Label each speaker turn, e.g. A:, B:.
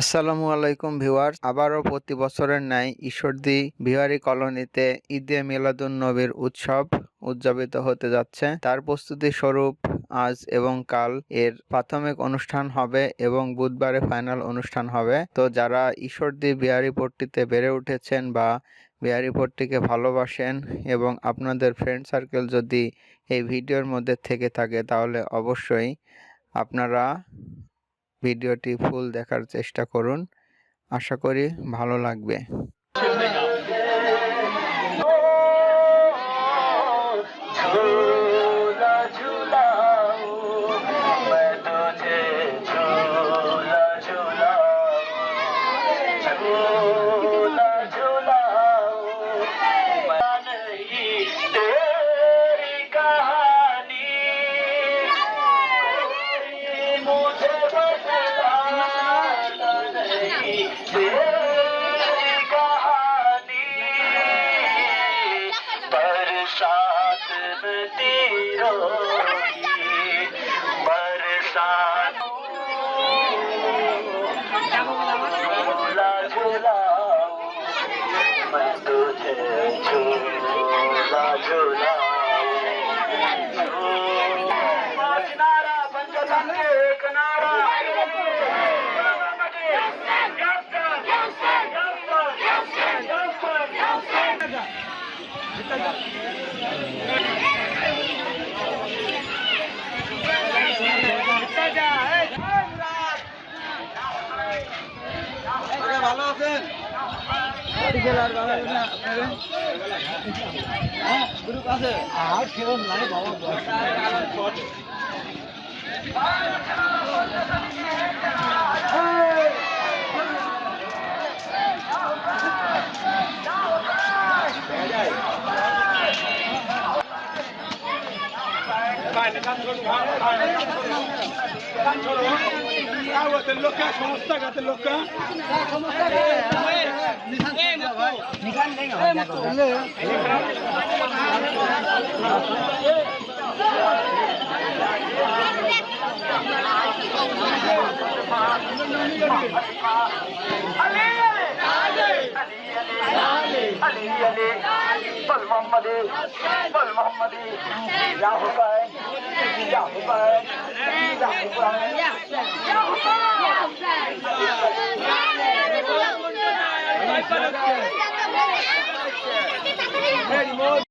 A: আসসালামু আলাইকুম ভিউয়ার্স। আবারও প্রতি বছরের ন্যায় ঈশ্বরদী বিহারি কলোনিতে ঈদে মিলাদুন নবীর উৎসব উদযাপিত হতে যাচ্ছে। তার প্রস্তুতি স্বরূপ আজ এবং কাল এর প্রাথমিক অনুষ্ঠান হবে এবং বুধবারে ফাইনাল অনুষ্ঠান হবে। তো যারা ঈশ্বরদী বিহারি পট্টিতে বেড়ে উঠেছেন বা বিহারি পট্টিকে ভালোবাসেন এবং আপনাদের ফ্রেন্ড সার্কেল যদি এই ভিডিওর মধ্যে থেকে থাকে তাহলে অবশ্যই আপনারা ভিডিওটি ফুল দেখার চেষ্টা করুন। আশা করি ভালো লাগবে।
B: बरसात में तीरों की बरसात झूला झूलाऊं मैं तुझे झूला झूलाऊं किनारा पंचतन एक नारा ভালো গ্রুপ আছে আর
C: কেউ নাই বাবা
B: লোকা
C: সমস্যা গাতে লোকা
B: بل محمدی بل محمدی یا حسین Dạ không phải. Dạ không phải. Dạ không phải. Dạ không phải. Dạ không phải. Dạ không phải.